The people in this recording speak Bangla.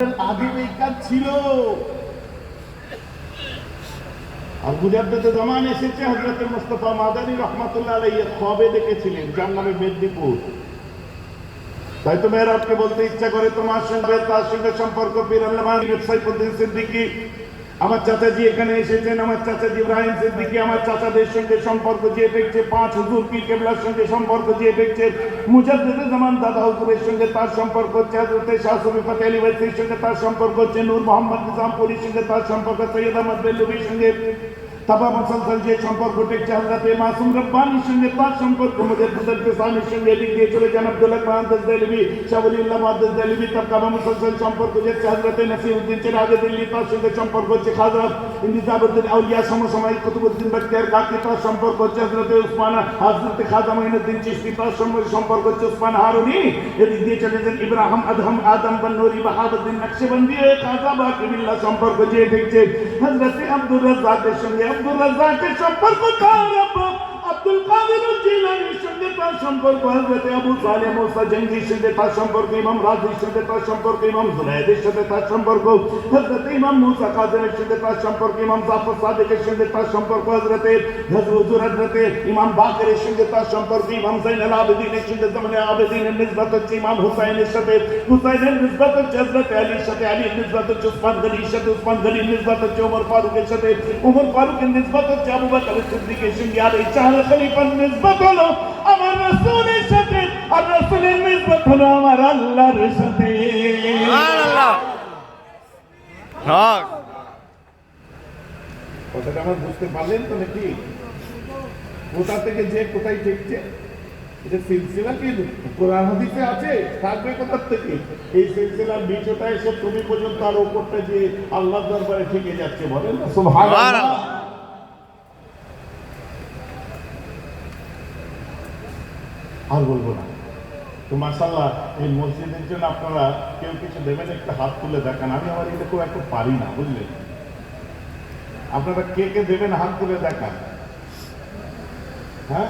আদিম জামান এসেছে মোস্তফা মেদিনীপুর। তাই তো বলতে ইচ্ছা করে তোমার সঙ্গে, তার সঙ্গে সম্পর্ক, পীর আল্লাহ সাইফুদ্দিন সিদ্দিকী আমার চাচাজি এখানে এসেছেন, আমার চাচাজি ইব্রাহিম সিদ্দিকি, আমার চাচাদের সঙ্গে সম্পর্ক দিয়ে দেখছে, পাঁচ হুজুর পীর কেবলার সঙ্গে সম্পর্ক দিয়ে দেখছে, মুজাদ্দেদে জামান দাদা হুজুরের সঙ্গে তার সম্পর্ক হচ্ছে হাজরতে শাহ সুফি ফাতে আলী সঙ্গে তার সম্পর্ক হচ্ছে, নূর মোহাম্মদ নিজামপুরীর সঙ্গে তার সম্পর্ক সৈয়দ আহমদ বেল্লুবির সঙ্গে তাবা মুসলসল যে সম্পর্ক টেকছে হজরতে মাসুম রব্বানির সঙ্গে, তার সম্পর্ক মুজাদ্দিদ সানির সঙ্গে এদিক দিয়ে চলে যান আব্দুল্লাহ মাহাদ্দাস দেলবি শাহুলিল্লাহ মাহাদ্দাস দেলবি তার কাবা মুসলসল সম্পর্ক যাচ্ছে হজরতে নাসিরউদ্দিন চিরাজে দিল্লি, তার সঙ্গে সম্পর্ক হচ্ছে খাজা নিজামুদ্দিন আউলিয়া সমসাময়িক কুতুবুদ্দিন বখতিয়ার কাকি, তার সম্পর্ক হচ্ছে হজরতে উসমানা, হজরতে খাজা মঈনুদ্দিন চিশতি, তার সঙ্গে সম্পর্ক হচ্ছে উসমান হারুনি। এদিক দিয়ে চলে যান ইব্রাহিম আদম আদম বন্নুরি বাহাবুদ্দিন নকশবন্দি খাজা বাকিবিল্লাহ সম্পর্ক যে দেখছে হজরতে আব্দুর রাজ্জাকের সঙ্গে আব্দুর রাজ্জাকের সম্পর্ক তার আব্বা আব্দুল সম্পর্ক হজরতে আবু সালেহ মুসা জঙ্গির সঙ্গে তার সম্পর্ক ইমাম রাজির সঙ্গে তার সম্পর্ক ইমাম জুনাইদের সাথে তার সম্পর্ক হজরতে ইমাম মুসা কাজের সঙ্গে তার সম্পর্ক ইমাম জাফর সাদিকের সঙ্গে তার সম্পর্ক হজরতে হুজুর হজরতে ইমাম বাকেরের সঙ্গে তার সম্পর্ক ইমাম জাইনুল আবেদিনের সঙ্গে জামানে আবেদিনের নিসবত হচ্ছে ইমাম হুসাইনের সাথে হুসাইনের নিসবত হচ্ছে হজরতে আলীর সাথে আলীর নিসবত হচ্ছে উসমান গনির সাথে উসমান গনির নিসবত হচ্ছে ওমর ফারুকের সাথে ওমর ফারুকের নিসবত হচ্ছে আবু বকর সিদ্দিকের সঙ্গে আর এই চার খলিফার নিসবত হলো আমার হলো আমার আল্লাহর সাথে। কথাটা আমার বুঝতে পারলেন তো নাকি? কোথা থেকে যে কোথায় ঠেকছে এটা সিলসিলা কি? কোরআন হাদিসে আছে? থাকবে কোথার থেকে? এই সিলসিলার নিচটা এসে তুমি পর্যন্ত আর ওপরটা যে আল্লাহ দরবারে ঠেকে যাচ্ছে বলেন না সুবহানাল্লাহ। আর বলব না। তো মার্শাল্লাহ এই মসজিদের জন্য আপনারা কেউ কিছু দেবেন, একটা হাত তুলে দেখান। আমি আমার এটা খুব একটা পারি না, বুঝলেন? আপনারা কে কে দেবেন, হাত তুলে দেখান। হ্যাঁ?